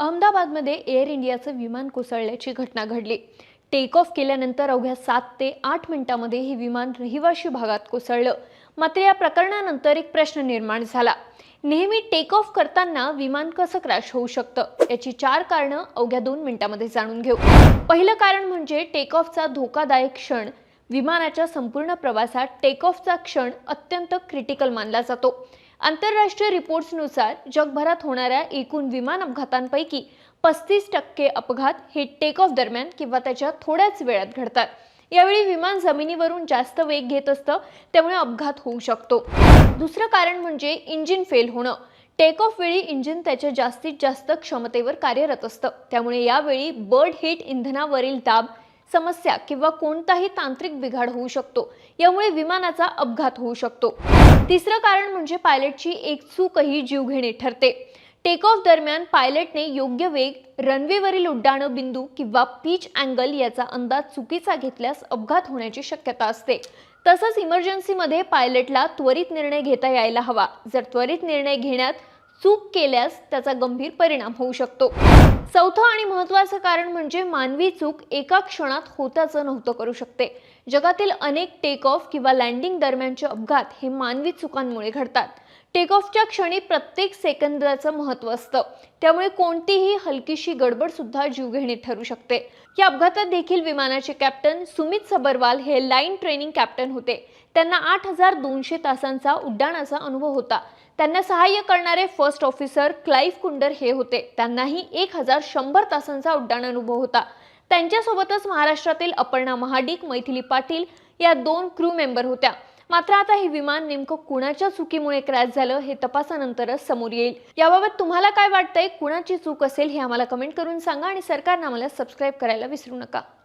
अहमदाबादमध्ये एअर इंडियाचं विमान कोसळल्याची घटना घडली. टेक ऑफ केल्यानंतर अवघ्या सात ते आठ मिनिटांमध्ये हे विमान रहिवाशी भागात कोसळलं. मात्र या प्रकरणानंतर एक प्रश्न निर्माण झाला. नेहमी टेक ऑफ करताना विमान कसं क्रॅश होऊ शकतं? याची चार कारणं अवघ्या दोन मिनिटांमध्ये जाणून घेऊ. पहिलं कारण म्हणजे टेक ऑफचा धोकादायक क्षण. विमानाच्या संपूर्ण प्रवासात टेक ऑफचा क्षण अत्यंत क्रिटिकल मानला जातो. आंतरराष्ट्रीय रिपोर्ट्सनुसार जगभरात होणाऱ्या एकूण विमान अपघातांपैकी पस्तीस टक्के अपघात हे टेक ऑफ दरम्यान किंवा त्याच्या थोड्याच वेळात घडतात. यावेळी विमान जमिनीवरून जास्त वेग घेत असतं त्यामुळे अपघात होऊ शकतो. दुसरं कारण म्हणजे इंजिन फेल होणं. टेक ऑफ वेळी इंजिन त्याच्या जास्तीत जास्त क्षमतेवर कार्यरत असतं. त्यामुळे यावेळी बर्ड हिट इंधनावरील दाब समस्या किंवा कोणताही तांत्रिक बिघाड होऊ शकतो. यामुळे विमानाचा अपघात होऊ शकतो. तिसरं कारण म्हणजे पायलटची एक चूकही जीवघेणी ठरते. टेक ऑफ दरम्यान पायलटने योग्य वेग रनवेवरील उड्डाण बिंदू किंवा पीच अँगल याचा अंदाज चुकीचा घेतल्यास अपघात होण्याची शक्यता असते. तसंच इमर्जन्सीमध्ये पायलटला त्वरित निर्णय घेता यायला हवा. जर त्वरित निर्णय घेण्यात चूक केल्यास त्याचा गंभीर परिणाम होऊ शकतो. चौथं आणि महत्वाचं कारण म्हणजे मानवी चूक एका क्षणात होताचं नव्हतं करू शकते. जगातील अनेक टेक ऑफ किंवा लँडिंग दरम्यानचे अपघात हे मानवी चुकांमुळे घडतात. टेक ऑफच्या क्षणी प्रत्येक सेकंदाचं महत्त्व असतं. त्यामुळे कोणतीही हलकीशी गडबड सुद्धा जीवघेणी ठरू शकते. या अपघातात देखील विमानाचे कॅप्टन सुमित सबरवाल हे लाईन ट्रेनिंग कॅप्टन होते. त्यांना आठ हजार दोनशे तासांचा उड्डाणाचा अनुभव होता. त्यांना सहाय्य करणारे फर्स्ट ऑफिसर क्लाईफ कुंडर हे होते. त्यांनाही एक हजार हजार शंभर तासांचा उड्डाण अनुभव होता. त्यांच्यासोबतच महाराष्ट्रातील अपर्णा महाडिक मैथिली पाटील या दोन क्रू मेंबर होत्या. मात्र आता हे विमान नेमकं कुणाच्या चुकीमुळे क्रॅश झालं हे तपासानंतरच समोर येईल. याबाबत तुम्हाला काय वाटतंय? कुणाची चूक असेल हे आम्हाला कमेंट करून सांगा आणि सरकारनं आम्हाला सबस्क्राईब करायला विसरू नका.